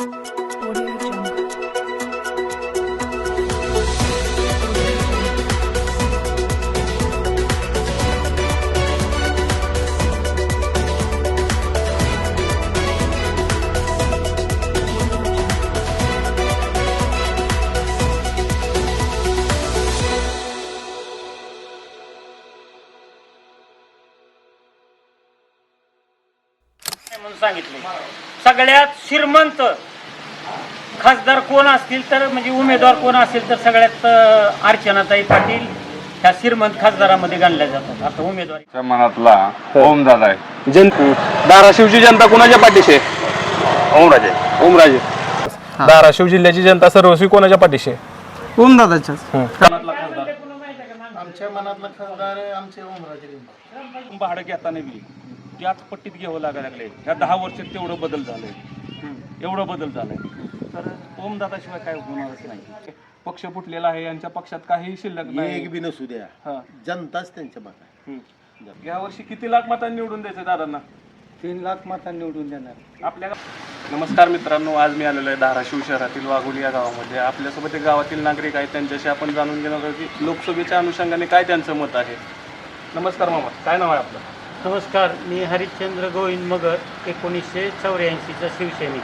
Música सगळ्यात श्रीमंत खासदार कोण असतील तर म्हणजे उमेदवार कोण असेल तर सगळ्यात अर्चनाताई पाटील ह्या श्रीमंत खासदारामध्ये गणल्या जातात. आता उमेदवारी च्या मनातला ओम दादा आहे. जन धाराशिवची जनता कुणाच्या पाठीशी आहे? ओमराजे. ओमराजे. धाराशिव जिल्ह्याची जनता सर्वस्वी कोणाच्या पाठीशी आहे? ओमदादाच्याच आमच्या मनातला खासदार आमचे ओमराजे. लिंबाळे भाडं घेताना बी त्याच पट्टीत घ्यावं लागायला लागले ह्या दहा वर्षात तेवढं बदल झालंय. एवढं बदल झालंय. तर ओमदादाशिवाय काय होणारच नाही. पक्ष फुटलेला आहे यांच्या पक्षात काही शिल्लक एक नाही बी नसू द्या. हा. जनताच त्यांच्या मागे हम्म. या वर्षी किती लाख मतांनी निवडून द्यायचं दादांना? तीन लाख मतांनी निवडून देणार. आपल्या नमस्कार मित्रांनो आज मी आलेलो आहे धाराशिव शहरातील वाघोली या गावामध्ये. आपल्यासोबत एक गावातील नागरिक आहेत त्यांच्याशी आपण जाणून घेणार आहोत की लोकसभेच्या अनुषंगाने काय त्यांचं मत आहे. नमस्कार मामा काय नाव आहे आपलं? नमस्कार मी हरिश्चंद्र गोविंद मगर एकोणीसशे चौऱ्याऐंशीचा शिवसैनिक.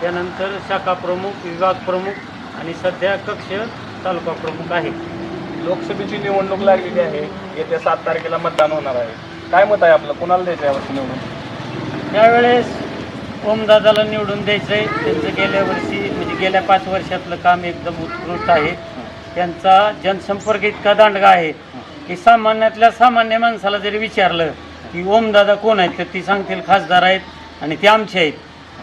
त्यानंतर शाखा प्रमुख विभाग प्रमुख आणि सध्या कक्ष तालुका प्रमुख आहे. लोकसभेची निवडणूक लागलेली आहे. येत्या सात तारखेला मतदान होणार आहे. काय मत आहे आपलं? कोणाला द्यायचं यावर्षी निवडून? त्यावेळेस ओमदादाला निवडून द्यायचं आहे त्यांचं गेल्या वर्षी म्हणजे गेल्या पाच वर्षातलं काम एकदम उत्कृष्ट आहे. त्यांचा जनसंपर्क इतका दांडगा आहे की सामान्यातल्या सामान्य माणसाला जरी विचारलं की ओमदादा कोण आहेत तर ती सांगतील खासदार आहेत आणि ते आमचे आहेत.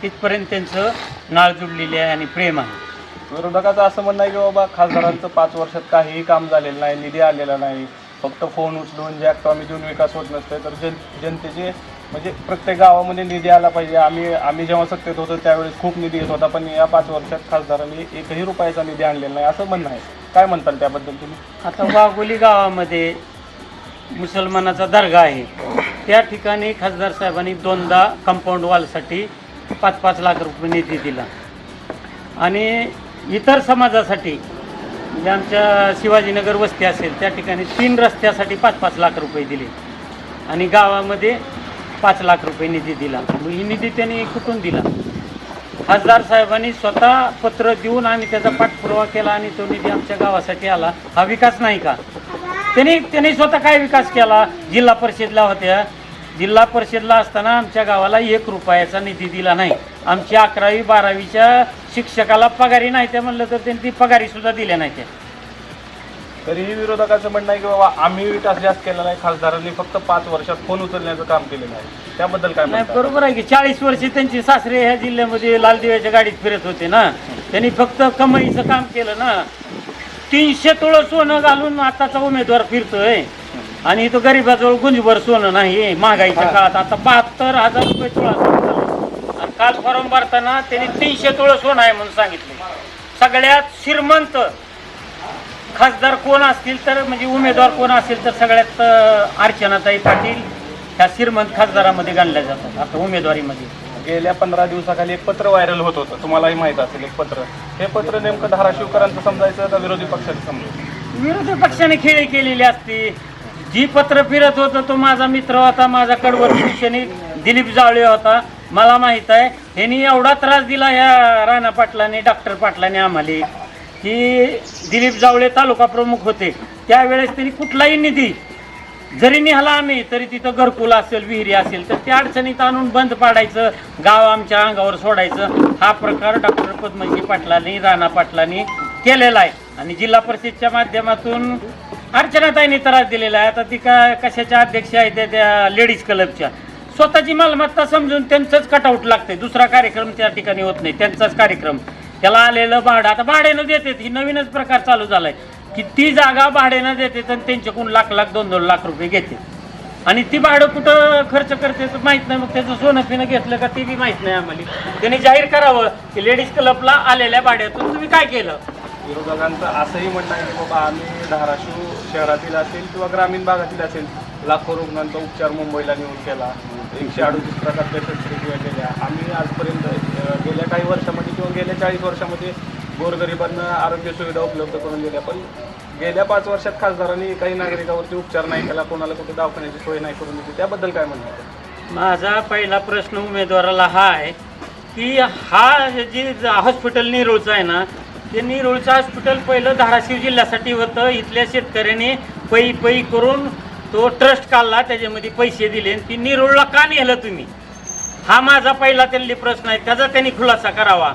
तिथपर्यंत त्यांचं नाळ जुडलेली आहे आणि प्रेम आहे. विरोधकाचं असं म्हणणं आहे की बाबा खासदारांचं पाच वर्षात काहीही काम झालेलं नाही निधी आलेला नाही. फक्त फोन उचलून आम्ही देऊन विकास होत नसतोय तर जन जनतेचे म्हणजे प्रत्येक गावामध्ये निधी आला पाहिजे. आम्ही आम्ही जेव्हा सत्तेत होतो त्यावेळेस खूप निधी येत होता पण या पाच वर्षात खासदारांनी एकही रुपयाचा निधी आणलेला नाही. असं म्हणणं आहे. काय म्हणताल त्याबद्दल तुम्ही? आता वाघोली गावामध्ये मुसलमानाचा दर्गा आहे. त्या ठिकाणी खासदार साहेबांनी दोनदा कंपाऊंड वॉलसाठी पाच पाच लाख रुपये निधी दिला. आणि इतर समाजासाठी म्हणजे आमच्या शिवाजीनगर वस्ती असेल त्या ठिकाणी तीन रस्त्यासाठी पाच पाच लाख रुपये दिले. आणि गावामध्ये पाच लाख रुपये निधी दिला. मग ही निधी त्यांनी कुठून दिला? खासदार साहेबांनी स्वतः पत्र देऊन आम्ही त्याचा पाठपुरावा केला आणि तो निधी आमच्या गावासाठी आला. हा विकास नाही का? त्यांनी त्यांनी स्वतः काय विकास केला? जिल्हा परिषदला होत्या. जिल्हा परिषदला असताना आमच्या गावाला एक रुपयाचा निधी दिला नाही. आमची अकरावी बारावीच्या शिक्षकाला पगारी नाही त्या म्हणलं तर त्यांनी ती पगारी सुद्धा दिल्या नाही त्या. तरीही विरोधकाचं म्हणणं आहे की बाबा आम्ही विकास जास्त केला नाही. खासदारांनी फक्त पाच वर्षात फोन उचलण्याचं काम केलेलं आहे. त्याबद्दल काय नाही? बरोबर आहे की चाळीस वर्षे त्यांची सासरे ह्या जिल्ह्यामध्ये लालदिव्याच्या गाडीत फिरत होते ना. त्यांनी फक्त कमाईचं काम केलं ना. तीनशे तोळं सोनं घालून आताचा उमेदवार फिरतोय. आणि इथं गरीबाजवळ गुंजभर सोनं नाही महागाईच्या काळात आता बहात्तर हजार रुपये तोळा सोनं. आणि काल फॉर्म भरताना त्यांनी तीनशे तोळं सोनं आहे म्हणून सांगितले. सगळ्यात श्रीमंत खासदार कोण असतील तर म्हणजे उमेदवार कोण असेल तर सगळ्यात अर्चनाताई पाटील ह्या श्रीमंत खासदारामध्ये गणल्या जातात आता उमेदवारीमध्ये. गेल्या पंधरा दिवसाखाली एक पत्र व्हायरल होत होतं. तुम्हालाही माहीत असेल एक पत्र. हे पत्र नेमकं धाराशिवकरांचं समजायचं का विरोधी पक्षाचं समजायचं? विरोधी पक्षाने खेळी केलेली असती. जी पत्र फिरत होतं तो माझा मित्र होता माझा कडवर शिवसैनिक दिलीप जावळे होता. मला माहीत आहे ह्यांनी एवढा त्रास दिला या राणा पाटलाने डॉक्टर पाटलाने आम्हाला की दिलीप जावळे तालुका प्रमुख होते. त्यावेळेस त्यांनी कुठलाही निधी जरी निघाला आम्ही तरी तिथं घरकुल असेल विहिरी असेल तर त्या अडचणीत आणून बंद पाडायचं गाव आमच्या अंगावर सोडायचं. हा प्रकार डॉक्टर पद्मजी पाटलांनी राणा पाटलांनी केलेला आहे. आणि जिल्हा परिषदच्या माध्यमातून अर्चनाताईंनी त्रास दिलेला आहे. आता ती का कशाच्या अध्यक्ष आहेत त्या- त्या लेडीज क्लबच्या स्वतःची मालमत्ता समजून त्यांचंच कटआउट लागते दुसरा कार्यक्रम त्या ठिकाणी होत नाही. त्यांचाच कार्यक्रम. त्याला आलेलं भाडं आता भाड्यानं देते ही नवीनच प्रकार चालू झालाय. की ती जागा भाड्यानं देते तर त्यांच्याकडून लाख लाख दोन दोन लाख रुपये घेते. आणि ती भाडं कुठं खर्च करते तर माहीत नाही. मग त्याचं सोनं पिणं घेतलं का ते बी माहीत नाही आम्हाला. त्यांनी जाहीर करावं की लेडीज क्लबला आलेल्या भाड्यातून तुम्ही काय केलं? विरोधकांचं असंही म्हणणं आहे की बाबा आम्ही धाराशिव शहरातील असेल किंवा ग्रामीण भागातील असेल लाखो रुग्णांचा उपचार मुंबईला नेऊन केला. एकशे अडतीस प्रकारच्या शस्त्रक्रिया केल्या. आम्ही आजपर्यंत गेल्या काही वर्षामध्ये किंवा गेल्या चाळीस वर्षामध्ये गोरगरिबांना आरोग्य सुविधा उपलब्ध करून दिल्या पण गेल्या पाच वर्षात खासदारांनी काही नागरिकावरती उपचार नाही केला कोणाला कुठे दवाखान्याची सोय नाही करून दिली त्याबद्दल काय म्हणणं आहे? माझा पहिला प्रश्न उमेदवाराला हा आहे की हा जे हॉस्पिटल निरोळचं आहे ना ते निरोळचं हॉस्पिटल पहिलं धाराशिव जिल्ह्यासाठी होतं. इथल्या शेतकऱ्याने पै पै करून तो ट्रस्ट काढला त्याच्यामध्ये पैसे दिले आणि ती निरोळला का नेलं तुम्ही? हा माझा पहिला त्यांनी प्रश्न आहे त्याचा त्यांनी खुलासा करावा.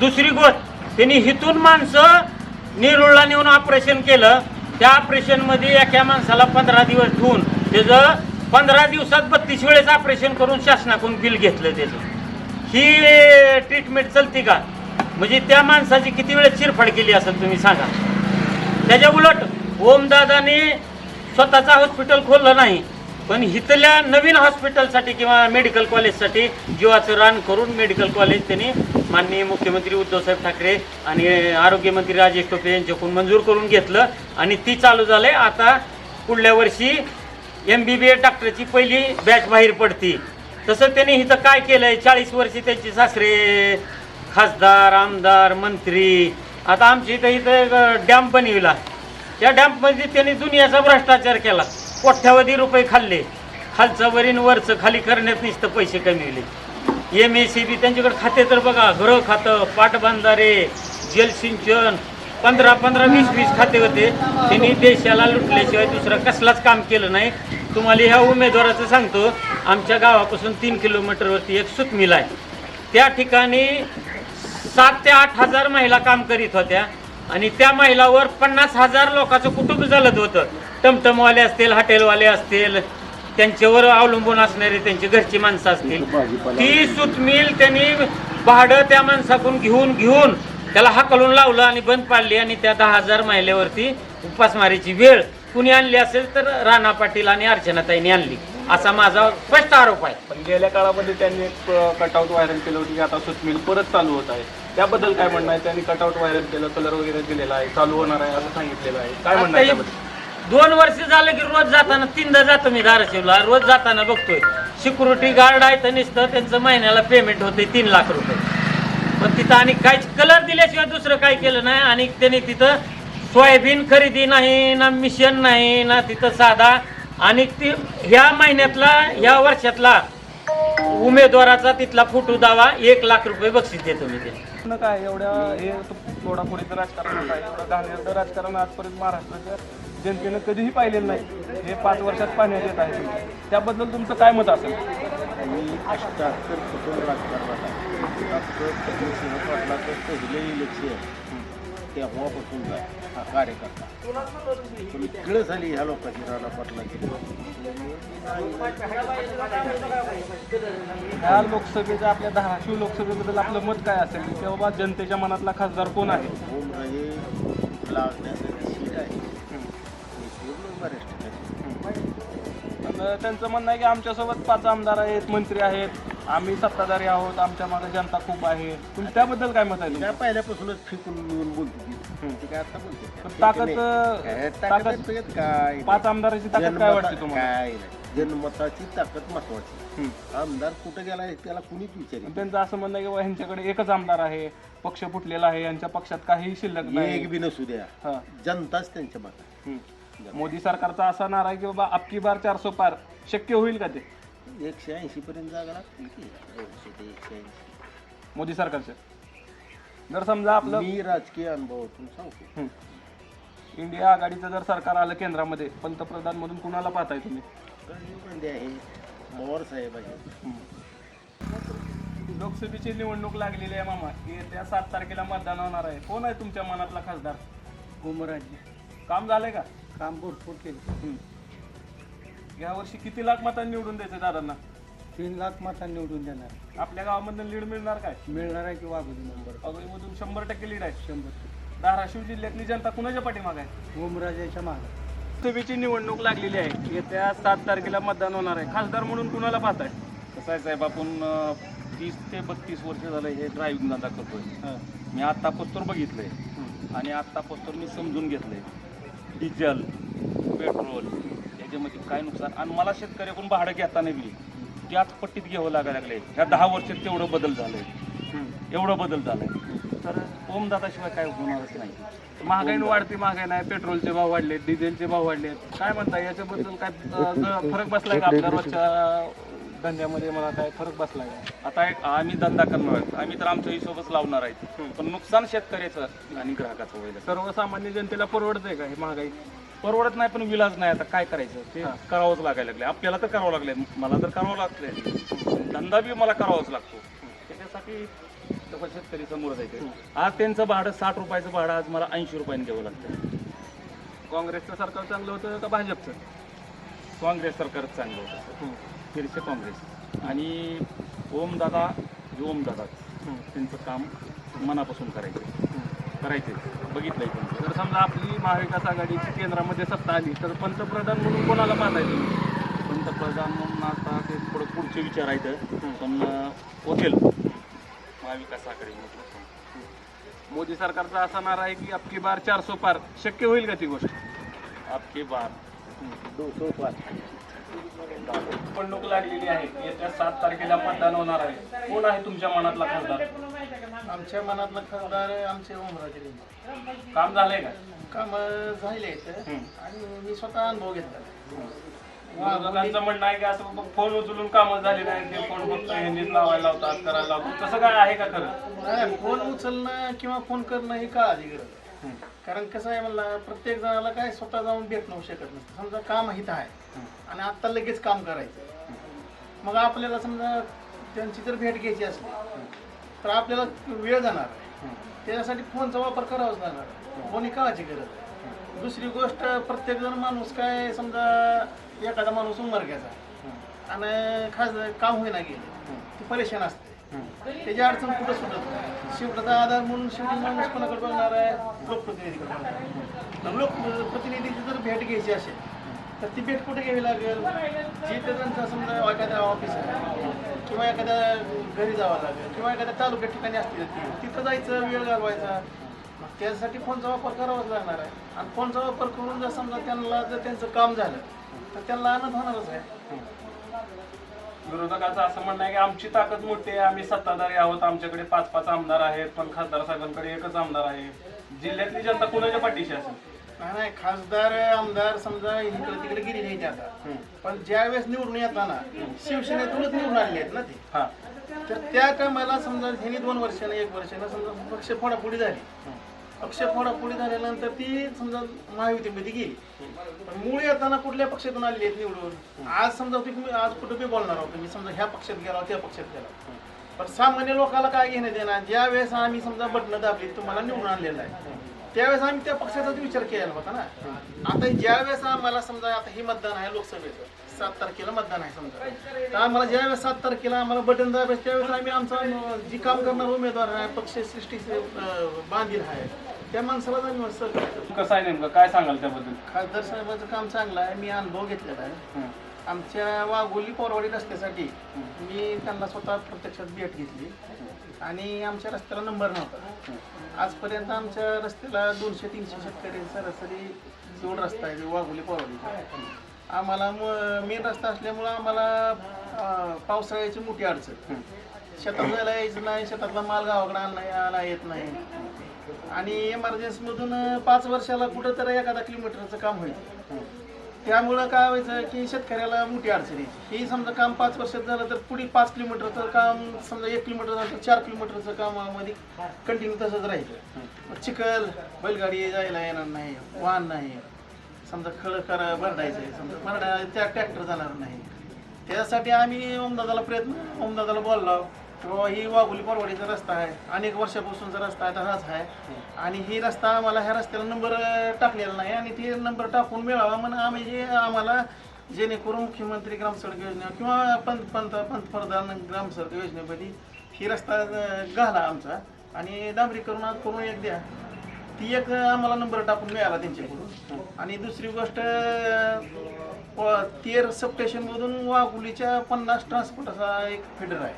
दुसरी गोष्ट त्यांनी हिथून माणसं नेरुळला नेऊन ऑपरेशन केलं. त्या ऑपरेशनमध्ये एका माणसाला पंधरा दिवस ठेवून त्याचं पंधरा दिवसात बत्तीस वेळेस ऑपरेशन करून शासनाकडून बिल घेतलं त्याचं. ही ट्रीटमेंट चलती का? म्हणजे त्या माणसाची किती वेळेस चिरफाड केली असेल तुम्ही सांगा. त्याच्या उलट ओमदादाने स्वतःचं हॉस्पिटल खोललं नाही पण इथल्या नवीन हॉस्पिटलसाठी किंवा मेडिकल कॉलेजसाठी जीवाचं रान करून मेडिकल कॉलेज त्यांनी माननीय मुख्यमंत्री उद्धवसाहेब ठाकरे आणि आरोग्यमंत्री राजेश टोपे यांच्याकडून मंजूर करून घेतलं आणि ती चालू झाले आता पुढल्या वर्षी एम बी बी ए डॉक्टरची पहिली बॅच बाहेर पडती. तसं त्यांनी हिथं काय केलंय? चाळीस वर्षी त्यांचे सासरे खासदार आमदार मंत्री. आता आमच्या इथं इथं डॅम बनविला त्या डॅम्पमध्ये त्यांनी दुनियाचा भ्रष्टाचार केला. कोट्यावधी रुपये खाल्ले. खालचं वरीन वरचं खाली करण्यात नुसतं पैसे कमी एम एस सी बी त्यांच्याकडे खाते तर बघा घर खातं पाटबंधारे जलसिंचन पंधरा पंधरा वीस वीस खाते होते. त्यांनी देशाला लुटल्याशिवाय दुसरं कसलाच काम केलं नाही. तुम्हाला ह्या उमेदवाराचं सांगतो आमच्या गावापासून तीन किलोमीटरवरती एक सुतमिल आहे. त्या ठिकाणी सात ते आठ हजार महिला काम करीत होत्या आणि त्या महिलावर पन्नास हजार लोकांचं कुटुंब चालत होतं. टमटमवाले असतील हॉटेलवाले असतील त्यांच्यावर अवलंबून असणारे त्यांची घरची माणसं असतील. ती सूत मिल त्यांनी भाडं त्या माणसाकडून घेऊन घेऊन त्याला हाकलून लावलं आणि बंद पाडली आणि त्या दहा हजार महिलेवरती उपासमारीची वेळ कुणी आणली असेल तर राणा पाटील आणि अर्चनाताईंनी आणली. असा माझा स्पष्ट आरोप आहे. पण गेल्या काळामध्ये त्यांनी एक कटआउट व्हायरल केलं होतं की आता सुतमिल परत चालू होत आहे. त्याबद्दल काय म्हणणं आहे? त्यांनी कटआउट व्हायरल केलं कलर वगैरे दिलेला आहे चालू होणार आहे असं सांगितलेलं आहे. काय म्हणणं आहे? हे दोन वर्ष झालं की रोज जाताना तीनदा जातो मी धाराशिवला. रोज जाताना बघतोय. सिक्युरिटी गार्ड आहे तर निसतं त्यांचं महिन्याला पेमेंट होते तीन लाख रुपये. पण तिथं आणि काहीच कलर दिल्याशिवाय दुसरं काय केलं नाही आणि त्यांनी तिथं सोयाबीन खरेदी नाही ना मिशन नाही ना तिथं साधा. आणि ती ह्या महिन्यातला ह्या वर्षातला उमेदवाराचा तिथला फोटो दावा एक लाख रुपये बक्षीस देतो मी ते. काय एवढ्या हे तोडाफोडीचं राजकारण एवढं घाणेरडं राजकारण आजपर्यंत महाराष्ट्राच्या जनतेनं कधीही पाहिलेलं नाही. हे पाच वर्षात पाहण्यात येत आहे. त्याबद्दल तुमचं काय मत असेल? मी अष्ट्याहत्तर कुटुंब राजकारणात चंद्रसिंह पाटलाचं पहिलं इलेक्शन तेव्हापासून हा कार्यकर्ता. पण इकडं झाली ह्या लोकांची राणा पाटलाची. ह्या लोकसभेच्या आपल्या धाराशिव लोकसभेबद्दल आपलं मत काय असेल? की बाबा जनतेच्या मनातला खासदार कोण आहे? ओमराजे लागण्यासाठी सीट आहे. त्यांचं म्हणणं आहे की आमच्यासोबत पाच आमदार आहेत मंत्री आहेत. आम्ही सत्ताधारी आहोत आमच्या मागे जनता खूप आहे. तुम्ही त्याबद्दल काय मत आहे काय तुमचं? पहिल्यापासूनच फिकून मिळून बोलतो ती ते काय आता बोलते पण ताकद काय ताकद काय पाच आमदाराची ताकद काय जनमता- वाटते तुम्हाला? काय नाही. जनमताची ताकद महत्वाची. आमदार कुठं गेला आहे त्याला कुणीच विचारेल पण त्यांचं असं म्हणणं आहे की बा ह्यांच्याकडे एकच आमदार आहे पक्ष फुटलेला आहे यांच्या पक्षात काहीही शिल्लक नाही. एक बी नसू द्या. हा. जनताच त्यांच्या मागे. मोदी सरकारचा असा नारा आहे की बाबा अबकी बार चारसो पार. शक्य होईल का ते? एकशे ऐंशी पर्यंत जागा लागतील की? दोनशे ते एकशे ऐंशी. मोदी सरकारच्या. जर समजा आपलं मी राजकीय अनुभवातून सांगतो. इंडिया आघाडीचं जर सरकार आलं केंद्रामध्ये पंतप्रधान म्हणून कुणाला पाहताय तुम्ही? गांधी आहे पवार साहेब आहे लोकसभेची निवडणूक लागलेली आहे मामा. येत्या सात तारखेला मतदान होणार आहे. कोण आहे तुमच्या मनातला खासदार? उमराजे काम झालंय का? काम भरपूर केलं. या वर्षी किती लाख मतांनी निवडून द्यायचं दादांना? तीन लाख मतांनी निवडून देणार. आपल्या गावामधून लीड मिळणार काय? मिळणार आहे की वाघोली नंबर? अगोदरमधून शंभर टक्के लीड आहे. शंभर धाराशिव जिल्ह्यातली जनता कुणाच्या पाठीमाग आहे? ओमराजेच्या मागे. लोकसभेची निवडणूक लागलेली आहे. येत्या सात तारखेला मतदान होणार आहे. खासदार म्हणून कुणाला पाहताय? कसं आहे साहेब आपण अं, तीस ते बत्तीस वर्ष झालं हे ड्रायव्हिंग धंदा करतोय मी आत्ता पस्तोर बघितलंय. आणि आत्ता पस्तोर मी समजून घेतलंय. डिझेल पेट्रोल याच्यामध्ये काय नुकसान? आणि मला शेतकऱ्याकडून भाडं घेताना बी त्याच पट्टीत घ्यावं लागायला लागले ह्या दहा वर्षात तेवढं बदल झालंय. एवढं बदल झालाय. तर ओमदादाशिवाय काय होणारच नाही? महागाई वाढते महागाई नाही पेट्रोलचे भाव वाढले डिझेलचे भाव वाढले काय म्हणता याच्याबद्दल काय अं, फरक बसलाय का आपल्या रोजच्या धंद्यामध्ये मला काय फरक बसलाय का? आता एक आम्ही धंदा करणार आहेत. आम्ही तर आमच्या हिशोबच लावणार आहेत. पण नुकसान शेतकऱ्याचं आणि ग्राहकाचं होईल. सर्वसामान्य जनतेला परवडतंय का हे महागाई? परवडत नाही पण विलाज नाही. आता काय करायचं? ते करावंच लागायला लागले आपल्याला तर करावं लागले मला तर करावं लागतंय. धंदा बी मला करावाच लागतो. त्याच्यासाठी शेतकरी समोर जायचे आज त्यांचं भाडं साठ रुपयाचं भाडं आज मला ऐंशी रुपयाने द्यावं लागतं काँग्रेसचं सरकार चांगलं होतं का भाजपचं? काँग्रेस सरकारच चांगलं होतं. फिरसे काँग्रेस. आणि ओमदादा ओमदादा त्यांचं काम मनापासून करायचं. करायचे. बघितलंय त्यांचं जर समजा आपली महाविकास आघाडीची केंद्रामध्ये सत्ता आली तर पंतप्रधान म्हणून कोणाला मानायचं पंतप्रधान म्हणून आता ते थोडं पुढचे विचार आहेत. पण होतील. महाविकास आघाडी मोदी सरकारचा असा नारा आहे की आपकी बार चारसो पार. शक्य होईल का ती गोष्ट? आपकी बार. दोनशे पाच निवडणूक लागलेली आहे. येत्या सात तारखेला मतदान होणार आहे. कोण आहे तुमच्या मनातला खासदार? आमच्या मनातला खासदार आमचे ओमराजे काम झालंय का? काम झाले आणि मी स्वतः अनुभव घेतला. विरोधकांचं म्हणणं आहे की असं फोन उचलून कामं झाली नाही. ते फोन फक्त हिंदीत लावायला लावतात करायला लावतात. तसं काय आहे का खरं? फोन उचलणं किंवा फोन करणं ही गरज आहे. कारण कसं आहे म्हणला प्रत्येक जणाला काय स्वतः जाऊन भेट नऊ शकत नसतं. समजा काम हित आहे आणि आत्ता लगेच काम करायचं मग आपल्याला समजा त्यांची जर भेट घ्यायची असली तर आपल्याला वेळ जाणार आहे. त्याच्यासाठी फोनचा वापर करावाच लागणार. फोन ही काळाची गरज आहे. दुसरी गोष्ट प्रत्येक जण माणूस काय समजा एखादा माणूस उमरग्याचा आहे. आणि खास काम होईना गेले ती परेशान असते. त्याची अडचण कुठं सुटत नाही. शेवटाचा आधार म्हणून शेवटी माणूस कोणाकडे बघणार आहे लोकप्रतिनिधीकडे बघणार लोकप्रतिनिधीची जर भेट घ्यायची असेल तर ती भेट कुठे घ्यावी लागेल? जिथे त्यांचा समजा एखाद्या ऑफिस आहे किंवा एखाद्या घरी जावं लागेल किंवा एखाद्या तालुक्या ठिकाणी असतील तिथं जायचं वेळ घालवायचा. त्याच्यासाठी त्यासाठी फोनचा वापर करावाच लागणार आहे. आणि फोनचा वापर करून जर समजा त्यांना जर त्यांचं काम झालं तर त्यांना आनंद होणारच आहे. विरोधकाचं असं म्हणणं आहे की आमची ताकद मोठी आहे आम्ही सत्ताधारी आहोत आमच्याकडे पाच पाच आमदार आहेत पण खासदार साहेबांकडे एकच आमदार आहे. जिल्ह्यातली जनता कुणाच्या पाठीशी असेल? नाही नाही खासदार आमदार समजा इकडे तिकडे गेली नाही आता. पण ज्या वेळेस निवडून येताना शिवसेनेतूनच निवडून आलेले आहेत ना ते. हा. तर त्या कामाला समजा ह्यांनी दोन वर्षानं एक वर्षानं समजा पक्ष फोडाफोडी झाली. पक्ष पुढे झाल्यानंतर ती समजा महायुतीमध्ये गेली. पण मूळ येताना कुठल्या पक्षातून आलेली आहेत निवडून? आज समजा तुम्ही आज कुठं बी बोलणार आहोत तुम्ही समजा ह्या पक्षात गेला त्या पक्षात गेला. पण सामान्य लोकांना काय घेणं देणार ज्या वेळेस आम्ही समजा बटणं दाबली तुम्हाला निवडून आणलेलं आहे. त्यावेळेस आम्ही त्या पक्षाचाच विचार केला होता ना. आता ज्या वेळेस आम्हाला समजा आता हे मतदान आहे लोकसभेचं सात तारखेला मतदान आहे समजा. तर आम्हाला ज्या वेळेस सात तारखेला आम्हाला बटन दाबायचं त्यावेळेस आम्ही आमचा जी काम करणार उमेदवार आहे पक्ष सृष्टी बांधील आहे त्या माणसाला आम्ही करतो कसं आहे नेमकं? काय सांगाल त्याबद्दल? खासदार साहेबाचं काम चांगलं आहे मी अनुभव घेतलेला आहे. आमच्या वाघोली पोरवाडी रस्त्यासाठी मी त्यांना स्वतः प्रत्यक्षात भेट घेतली. आणि आमच्या रस्त्याला नंबर नव्हता. आजपर्यंत आमच्या रस्त्याला दोनशे तीनशे शेतकरी सरासरी जोड रस्ता आहे वाघोली पोरवाडीचा. आम्हाला मेन रस्ता असल्यामुळं आम्हाला पावसाळ्याची मोठी अडचण. शेतात जायला यायचं नाही शेतातला माल गावाकडे आणला आला येत नाही. आणि एमर्जन्सीमधून पाच वर्षाला कुठं तर एखादा किलोमीटरचं काम व्हायचं त्यामुळं काय व्हायचं की शेतकऱ्याला मोठी अडचण यायची ही समजा काम पाच वर्षात झालं तर पुढे पाच किलोमीटरचं काम समजा एक किलोमीटर झालं तर चार किलोमीटरचं कामामध्ये कंटिन्यू तसंच मग चिखल बैलगाडी जायला येणार नाही वाहन नाही. समजा खळ करा भरडायचं आहे समजा भरडा त्या ट्रॅक्टर जाणार नाही. त्यासाठी आम्ही ओमदादाला प्रयत्न ओमदादाला बोललो की बाबा ही वाघोली परवाडीचा रस्ता आहे अनेक वर्षापासूनचा रस्ता आहे तसाच आहे. आणि ही रस्ता आम्हाला ह्या रस्त्याला नंबर टाकलेला नाही आणि ते नंबर टाकून मिळावा म्हणून आम्ही जे आम्हाला जेणेकरून मुख्यमंत्री ग्रामसडक योजना किंवा पंत पंत पंतप्रधान ग्रामसडक योजनेमध्ये ही रस्ता घाला आमचा. आणि डांबरीकरण आज करून एक द्या. ती एक आम्हाला नंबर टाकून मिळाला त्यांच्याकडून. आणि दुसरी गोष्ट प- तेर सबस्टेशनमधून वाघुलीच्या पन्नास ट्रान्सपोर्टचा एक फिडर आहे.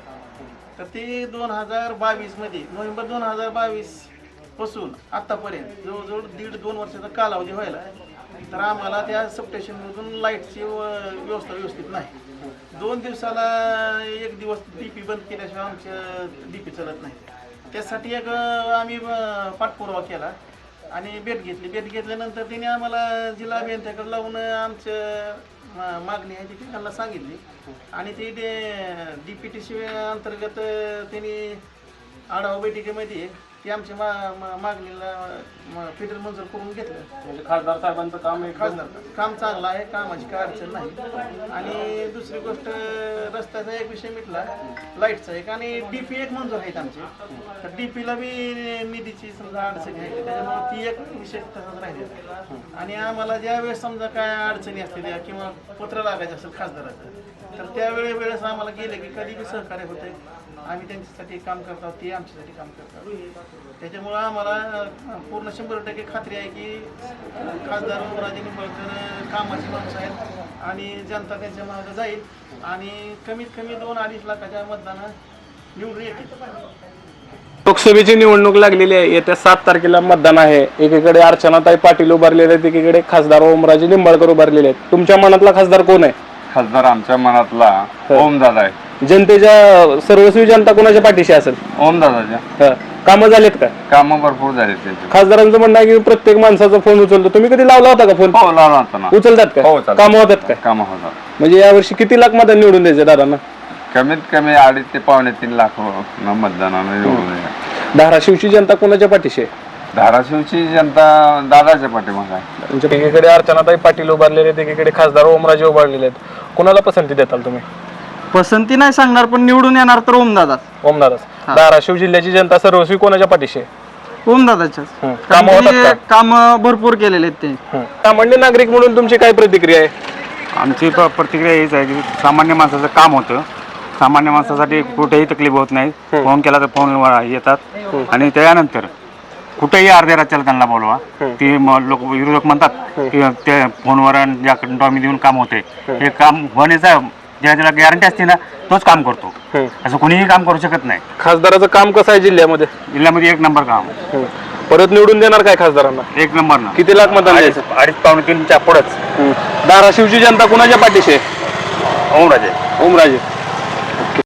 तर ते दोन हजार बावीसमध्ये नोव्हेंबर दोन हजार बावीसपासून आत्तापर्यंत जवळजवळ दीड दोन वर्षाचा कालावधी व्हायला. तर आम्हाला त्या सबस्टेशनमधून लाईटची व- व्यवस्था व्यवस्थित नाही. दोन दिवसाला एक दिवस डी पी बंद केल्याशिवाय आमच्या डी पी चालत नाही. त्यासाठी एक आम्ही पाठपुरावा केला. आणि भेट घेतली. भेट घेतल्यानंतर तिने आम्हाला जिल्हा अभियंत्याकडे लावून आमचं मा- मागणी आहे ती त्यांना सांगितली. आणि ती डी पी टी सी अंतर्गत त्यांनी आढावा बैठकीमध्ये ती आमच्या मा मा- मागणीला फिडर मंजूर करून घेतलं. म्हणजे खासदार साहेबांचं काम एक खासदार. काम चांगलं आहे कामाची काय अडचण नाही. आणि दुसरी गोष्ट रस्त्याचा एक विषय मिटला लाईटचा एक. आणि डीपी एक मंजूर आहेत आमचे. तर डीपीला बी निधीची समजा अडचणी आहे. त्याच्यामुळे ती एक विषय तसाच राहिलेला आणि आम्हाला ज्या वेळेस समजा काय अडचणी असलेल्या किंवा पत्र लागायचं असेल खासदाराचं तर त्यावेळी वेळेस आम्हाला गेले की कधी बी सहकार्य होते आम्ही त्यांच्यासाठी काम करतो ते आमच्यासाठी काम करतात त्याच्यामुळं आम्हाला पूर्ण शंभर टक्के खात्री आहे की खासदार राजे निंबाळकर कामाची माणसं आहेत आणि जनता त्यांच्या मागे जाईल आणि कमीत कमी दोन अडीच लाखाच्या मतदानं निवडून येतील. लोकसभेची निवडणूक लागलेली आहे. येत्या सात तारखेला मतदान आहे. एकीकडे अर्चनाताई पाटील उभारलेले आहेत एकीकडे खासदार ओमराजे निंबाळकर उभारलेले आहेत. तुमच्या मनातला खासदार कोण आहे? खासदार आमच्या मनातला ओम दादा आहे. जनतेच्या सर्वस्वी जनता कोणाच्या पाठीशी असेल? ओम दादाच्या. हं. कामं झालेत का? कामं भरपूर झाले त्यांचे. खासदारांचं म्हणणं आहे की प्रत्येक माणसाचा फोन उचलतो. तुम्ही कधी लावला होता का फोन? हो लावला होता ना. उचलतात का? हो, चालतं. कामं होतात का? कामं होतात. म्हणजे यावर्षी किती लाख मतदान निवडून द्यायचे दादांना? कमीत कमी अडीच ते पावणे तीन लाख मतदानाने निवडून. धाराशिवची जनता कोणाच्या पाठीशी आहे? धाराशिवची जनता दादाच्या पाठीमागे आहे. एकीकडे अर्चनाताई पाटील उभारलेले आहेत एकीकडे खासदार ओमराजे उभारलेले आहेत. कोणाला पसंती देताल तुम्ही? पसंती नाही सांगणार पण निवडून येणार तर ओमदादा. ओमदारच धाराशिव जिल्ह्याची जनता सर्वस्वी कोणाच्या पाठीशी आहे? ओमदादाच्याच. कामं होतात का? काम भरपूर केलेले आहेत ते. हं. सामान्य नागरिक म्हणून तुमची काय प्रतिक्रिया आहे? आमची प- प्रतिक्रिया हीच आहे की सामान्य माणसाचं काम होतं. सामान्य माणसासाठी कुठेही तकलीफ होत नाही. फोन केला तर फोन येतात. आणि त्यानंतर कुठेही अर्ध्या राज्याला त्यांना बोलवा. ते लोक विरोधक म्हणतात की ते फोनवर आणि ज्या आम्ही देऊन काम होते हे काम होण्याचं ज्या ज्याला गॅरंटी असते ना तोच काम करतो. असं कुणीही काम करू शकत नाही. खासदाराचं काम कसं आहे जिल्ह्यामध्ये? जिल्ह्यामध्ये एक नंबर काम. हं. परत निवडून देणार काय खासदारांना? एक नंबर ना. किती लाख मतदान अडीच द्यायचं? अडीच पावणे तीनच्या पुढंच. हं. धाराशिवची जनता कोणाच्या पाठीशी आहे? ओमराजे. ओमराजे.